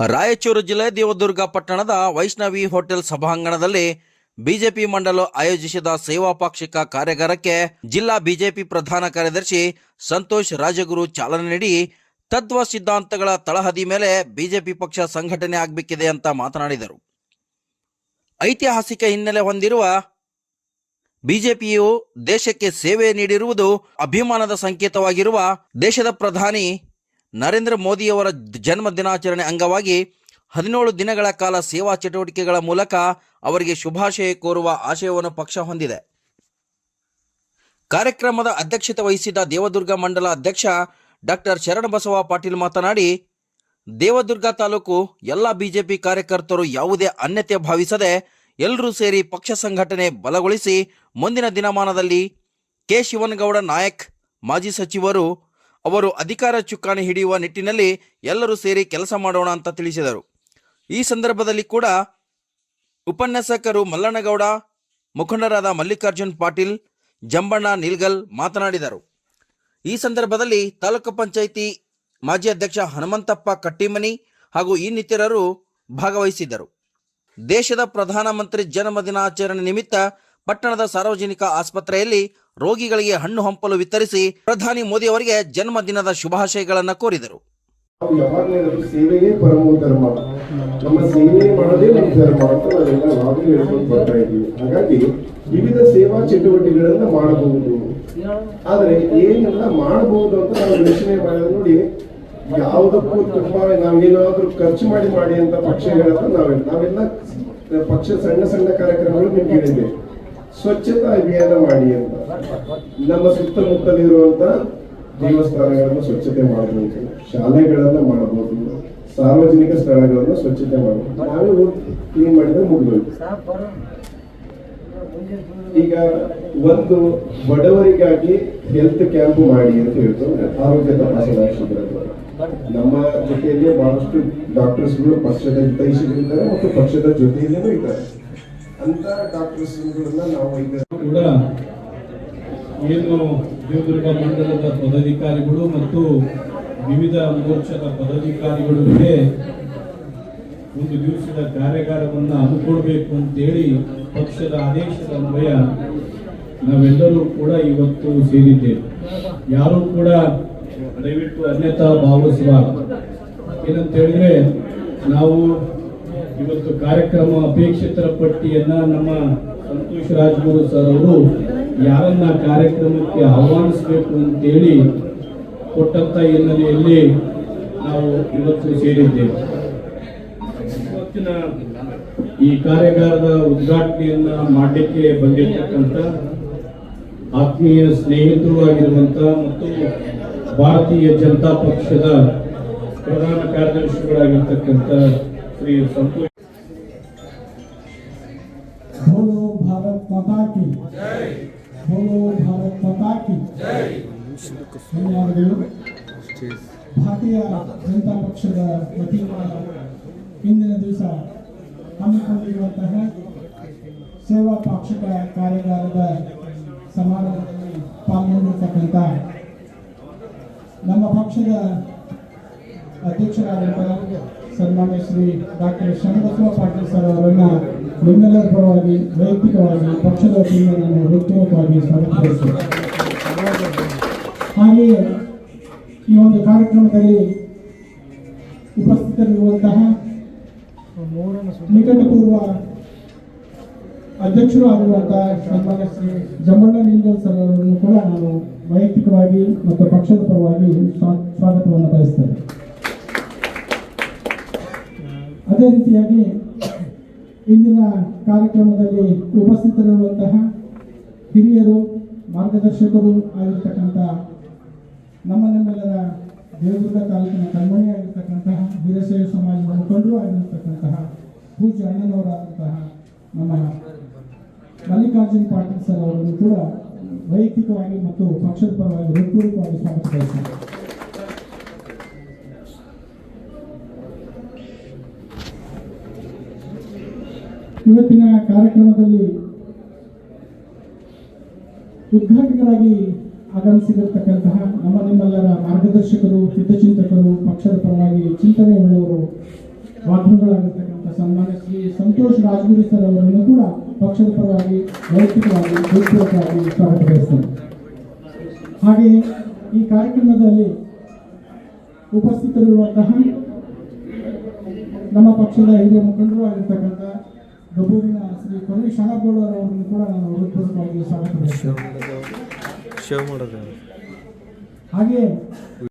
ರಾಯಚೂರು ಜಿಲ್ಲೆ ದೇವದುರ್ಗ ಪಟ್ಟಣದ ವೈಷ್ಣವಿ ಹೋಟೆಲ್ ಸಭಾಂಗಣದಲ್ಲಿ ಬಿಜೆಪಿ ಮಂಡಲ ಆಯೋಜಿಸಿದ ಸೇವಾ ಪಾಕ್ಷಿಕ ಕಾರ್ಯಾಗಾರಕ್ಕೆ ಜಿಲ್ಲಾ ಬಿಜೆಪಿ ಪ್ರಧಾನ ಕಾರ್ಯದರ್ಶಿ ಸಂತೋಷ್ ರಾಜಗುರು ಚಾಲನೆ ನೀಡಿ ತತ್ವ ಸಿದ್ಧಾಂತಗಳ ತಳಹದಿ ಮೇಲೆ ಬಿಜೆಪಿ ಪಕ್ಷ ಸಂಘಟನೆ ಆಗಬೇಕಿದೆ ಅಂತ ಮಾತನಾಡಿದರು. ಐತಿಹಾಸಿಕ ಹಿನ್ನೆಲೆ ಹೊಂದಿರುವ ಬಿಜೆಪಿಯು ದೇಶಕ್ಕೆ ಸೇವೆ ನೀಡಿರುವುದು ಅಭಿಮಾನದ ಸಂಕೇತವಾಗಿರುವ ದೇಶದ ಪ್ರಧಾನಿ ನರೇಂದ್ರ ಮೋದಿಯವರ ಜನ್ಮ ದಿನಾಚರಣೆ ಅಂಗವಾಗಿ ಹದಿನೇಳು ದಿನಗಳ ಕಾಲ ಸೇವಾ ಚಟುವಟಿಕೆಗಳ ಮೂಲಕ ಅವರಿಗೆ ಶುಭಾಶಯ ಕೋರುವ ಆಶಯವನ್ನು ಪಕ್ಷ ಹೊಂದಿದೆ. ಕಾರ್ಯಕ್ರಮದ ಅಧ್ಯಕ್ಷತೆ ವಹಿಸಿದ್ದ ದೇವದುರ್ಗ ಮಂಡಲ ಅಧ್ಯಕ್ಷ ಡಾಕ್ಟರ್ ಶರಣಬಸವ ಪಾಟೀಲ್ ಮಾತನಾಡಿ, ದೇವದುರ್ಗ ತಾಲೂಕು ಎಲ್ಲ ಬಿಜೆಪಿ ಕಾರ್ಯಕರ್ತರು ಯಾವುದೇ ಅನ್ಯತೆ ಭಾವಿಸದೆ ಎಲ್ಲರೂ ಸೇರಿ ಪಕ್ಷ ಸಂಘಟನೆ ಬಲಗೊಳಿಸಿ ಮುಂದಿನ ದಿನಮಾನದಲ್ಲಿ ಕೆ. ಶಿವನಗೌಡ ನಾಯಕ್, ಮಾಜಿ ಸಚಿವರು ಅವರು ಅಧಿಕಾರ ಚುಕ್ಕಾಣಿ ಹಿಡಿಯುವ ನಿಟ್ಟಿನಲ್ಲಿ ಎಲ್ಲರೂ ಸೇರಿ ಕೆಲಸ ಮಾಡೋಣ ಅಂತ ತಿಳಿಸಿದರು. ಈ ಸಂದರ್ಭದಲ್ಲಿ ಕೂಡ ಉಪನ್ಯಾಸಕರು ಮಲ್ಲಣ್ಣಗೌಡ ಮುಖಂಡರಾದ ಮಲ್ಲಿಕಾರ್ಜುನ್ ಪಾಟೀಲ್, ಜಂಬಣ್ಣ ನಿಲ್ಗಲ್ ಮಾತನಾಡಿದರು. ಈ ಸಂದರ್ಭದಲ್ಲಿ ತಾಲೂಕು ಪಂಚಾಯಿತಿ ಮಾಜಿ ಅಧ್ಯಕ್ಷ ಹನುಮಂತಪ್ಪ ಕಟ್ಟಿಮನಿ ಹಾಗೂ ಇನ್ನಿತರರು ಭಾಗವಹಿಸಿದ್ದರು. ದೇಶದ ಪ್ರಧಾನಮಂತ್ರಿ ಜನ್ಮದಿನಾಚರಣೆ ನಿಮಿತ್ತ ಪಟ್ಟಣದ ಸಾರ್ವಜನಿಕ ಆಸ್ಪತ್ರೆಯಲ್ಲಿ ರೋಗಿಗಳಿಗೆ ಹಣ್ಣು ಹಂಪಲು ವಿತರಿಸಿ ಪ್ರಧಾನಿ ಮೋದಿ ಅವರಿಗೆ ಜನ್ಮದಿನದ ಶುಭಾಶಯಗಳನ್ನು ಕೋರಿದರು. ನಾವು ನಮ್ಮ ಸೇವೆ ಧರ್ಮ ಅಂತ ನಾವೆಲ್ಲ ಹೇಳ್ಕೊಂಡು ಬರ್ತಾ ಇದ್ದೀವಿ. ಹಾಗಾಗಿ ವಿವಿಧ ಸೇವಾ ಚಟುವಟಿಕೆಗಳನ್ನ ಮಾಡಬಹುದು. ಆದ್ರೆ ಏನೆಲ್ಲ ಮಾಡಬಹುದು ಅಂತ ನಾವು ಯೋಚನೆ ನೋಡಿ, ಯಾವುದಕ್ಕೂ ತುಂಬಾ ನಾವೇನಾದ್ರೂ ಖರ್ಚು ಮಾಡಿ ಮಾಡಿ ಅಂತ ಪಕ್ಷಗಳನ್ನ ನಾವೆಲ್ಲ ನಾವೆಲ್ಲ ಪಕ್ಷ ಸಣ್ಣ ಸಣ್ಣ ಕಾರ್ಯಕ್ರಮಗಳು ನಿಮ್ಗೆ ಹೇಳಿದೆ ಸ್ವಚ್ಛತಾ ಅಭಿಯಾನ ಮಾಡಿ ಅಂತ. ನಮ್ಮ ಸುತ್ತಮುತ್ತಲಿರುವಂತ ದೇವಸ್ಥಾನಗಳನ್ನು ಸ್ವಚ್ಛತೆ ಮಾಡಬಹುದು ಶಾಲೆಗಳನ್ನು ಮಾಡಬಹುದು. ಸಾರ್ವಜನಿಕ ಸ್ಥಳಗಳನ್ನು ಸ್ವಚ್ಛತೆ ಮಾಡಬಹುದು. ನಾವೇ ಕ್ಲೀನ್ ಮಾಡಿದ್ರೆ ಮುಗಿದೋಯ್ತು. ಈಗ ಒಂದು ಬಡವರಿಗಾಗಿ ಹೆಲ್ತ್ ಕ್ಯಾಂಪ್ ಮಾಡಿ ಅಂತ ಹೇಳ್ತಾರೆ ಆರೋಗ್ಯ ತಪಾಸಣಾ ಶಿಬಿರ ನಮ್ಮ ಜೊತೆಯಲ್ಲಿ ಬಹಳಷ್ಟು ಡಾಕ್ಟರ್ಸ್ಗಳು ಪಕ್ಷದ ಹಿತೈಷಿಗಳಿದ್ದಾರೆ ಮತ್ತು ಪಕ್ಷದ ಜೊತೆಯಲ್ಲಿಯೂ ಇದ್ದಾರೆ. ಅಂತ ನಾವು ಕೂಡ ಏನು ದೇವದುರ್ಗ ಮಂಡಲದ ಪದಾಧಿಕಾರಿಗಳು ಮತ್ತು ವಿವಿಧ ಮೋರ್ಚಾದ ಪದಾಧಿಕಾರಿಗಳಿಗೆ ಒಂದು ದಿವಸದ ಕಾರ್ಯಾಗಾರವನ್ನು ಹಮ್ಮಿಕೊಳ್ಬೇಕು ಅಂತೇಳಿ ಪಕ್ಷದ ಆದೇಶದ ಅನ್ವಯ ನಾವೆಲ್ಲರೂ ಕೂಡ ಇವತ್ತು ಸೇರಿದ್ದೇವೆ. ಯಾರೂ ಕೂಡ ದಯವಿಟ್ಟು ಅನ್ಯತಾ ಭಾವಿಸುವ ಏನಂತ ಹೇಳಿದ್ರೆ ನಾವು ಇವತ್ತು ಕಾರ್ಯಕ್ರಮ ಅಪೇಕ್ಷಿತರ ಪಟ್ಟಿಯನ್ನ ನಮ್ಮ ಸಂತೋಷ್ ರಾಜ್ಗುರು ಸರ್ ಅವರು ಯಾರನ್ನ ಕಾರ್ಯಕ್ರಮಕ್ಕೆ ಆಹ್ವಾನಿಸಬೇಕು ಅಂತೇಳಿ ಕೊಟ್ಟಂತ ಹಿನ್ನೆಲೆಯಲ್ಲಿ ನಾವು ಇವತ್ತು ಸೇರಿದ್ದೇವೆ. ಇವತ್ತಿನ ಈ ಕಾರ್ಯಾಗಾರದ ಉದ್ಘಾಟನೆಯನ್ನ ಮಾಡಲಿಕ್ಕೆ ಬಂದಿರತಕ್ಕಂಥ ಆತ್ಮೀಯ ಸ್ನೇಹಿತರು ಆಗಿರುವಂತ ಮತ್ತು ಭಾರತೀಯ ಜನತಾ ಪಕ್ಷದ ಪ್ರಧಾನ ಕಾರ್ಯದರ್ಶಿಗಳಾಗಿರ್ತಕ್ಕಂಥ ಶ್ರೀ ಸಂತೋಷ್ बोलो भारत माता की बोलो भारत माता की ಧನ್ಯವಾದಗಳು ಭಾರತೀಯ ಜನತಾ ಪಕ್ಷದ ವತಿಯಿಂದ ಇಂದಿನ ದಿವಸ ಹಮ್ಮಿಕೊಂಡಿರುವಂತಹ ಸೇವಾ ಪಾಕ್ಷಿಕ ಕಾರ್ಯಾಗಾರದ ಸಮಾರಂಭದಲ್ಲಿ ಪಾಲ್ಗೊಂಡಿರ್ತಕ್ಕಂಥ ನಮ್ಮ ಪಕ್ಷದ ಅಧ್ಯಕ್ಷರಾದಂತಹ ಸನ್ಮಾನ್ಯ ಶ್ರೀ ಡಾಕ್ಟರ್ ಶರಣಬಸವ ಪಾಟೀಲ್ ಸರ್ ಅವರನ್ನ ನಿಮ್ಮೆಲ್ಲರ ಪರವಾಗಿ ವೈಯಕ್ತಿಕವಾಗಿ ಪಕ್ಷದ ವತಿಯಿಂದ ನಾನು ಹೃತ್ಪೂರ್ವಕವಾಗಿ ಹಾಗೆಯೇ ಈ ಒಂದು ಕಾರ್ಯಕ್ರಮದಲ್ಲಿ ಉಪಸ್ಥಿತರಿರುವಂತಹ ನಿಕಟಪೂರ್ವ ಅಧ್ಯಕ್ಷರು ಆಗಿರುವಂತಹ ಸನ್ಮಾನ್ಯ ಶ್ರೀ ಜಮಣ್ಣ ನಿಲ್ಗಲ್ ಸರ್ ಅವರನ್ನು ಕೂಡ ನಾನು ವೈಯಕ್ತಿಕವಾಗಿ ಮತ್ತು ಪಕ್ಷದ ಪರವಾಗಿ ಸ್ವಾ- ಸ್ವಾಗತವನ್ನು ಬಯಸ್ತೇನೆ. ಅದೇ ರೀತಿಯಾಗಿ ಇಂದಿನ ಕಾರ್ಯಕ್ರಮದಲ್ಲಿ ಉಪಸ್ಥಿತರಿರುವಂತಹ ಹಿರಿಯರು, ಮಾರ್ಗದರ್ಶಕರು ಆಗಿರ್ತಕ್ಕಂಥ ನಮ್ಮ ನಮ್ಮೆಲ್ಲರ ದೇವದುರ್ಗ ತಾಲೂಕಿನ ಕಣ್ಮಣಿ ಆಗಿರ್ತಕ್ಕಂತಹ ವೀರಶೈವ ಸಮಾಜದ ಮುಖಂಡರು ಆಗಿರ್ತಕ್ಕಂತಹ ಪೂಜ್ಯ ಅಣ್ಣನವರಾದಂತಹ ನಮ್ಮ ಮಲ್ಲಿಕಾರ್ಜುನ್ ಪಾಟೀಲ್ ಸರ್ ಅವರನ್ನು ಕೂಡ ವೈಯಕ್ತಿಕವಾಗಿ ಮತ್ತು ಪಕ್ಷದ ಪರವಾಗಿ ಹೃತ್ಪೂರ್ವಕವಾಗಿ ಸ್ವಾಗತ ಬಯಸ್ತೇನೆ ಇವತ್ತಿನ ಕಾರ್ಯಕ್ರಮದಲ್ಲಿ ಉದ್ಘಾಟಕರಾಗಿ ಆಗಮಿಸಿರತಕ್ಕಂತಹ ನಮ್ಮ ನಿಮ್ಮೆಲ್ಲರ ಮಾರ್ಗದರ್ಶಕರು, ಹಿತಚಿಂತಕರು, ಪಕ್ಷದ ಪರವಾಗಿ ಚಿಂತನೆ ಉಳ್ಳವರು ವಾಗ್ಮಿಗಳಾಗಿರ್ತಕ್ಕಂಥ ಸನ್ಮಾನ್ಯ ಶ್ರೀ ಸಂತೋಷ್ ರಾಜಗುರಿ ಸರ್ ಅವರನ್ನು ಕೂಡ ಪಕ್ಷದ ಪರವಾಗಿ ವೈಯಕ್ತಿಕವಾಗಿ ವೈಯಕ್ತಿಕವಾಗಿ ಸ್ವಾಗತ ಹಾಗೆ ಈ ಕಾರ್ಯಕ್ರಮದಲ್ಲಿ ಉಪಸ್ಥಿತರಿರುವಂತಹ ನಮ್ಮ ಪಕ್ಷದ ಹಿರಿಯ ಮುಖಂಡರು ಆಗಿರ್ತಕ್ಕಂಥ ಗಬೂರಿನ ಶ್ರೀ ಕೂಡ ನಾನು ಸ್ವಾಗತ ಹಾಗೆಯೇ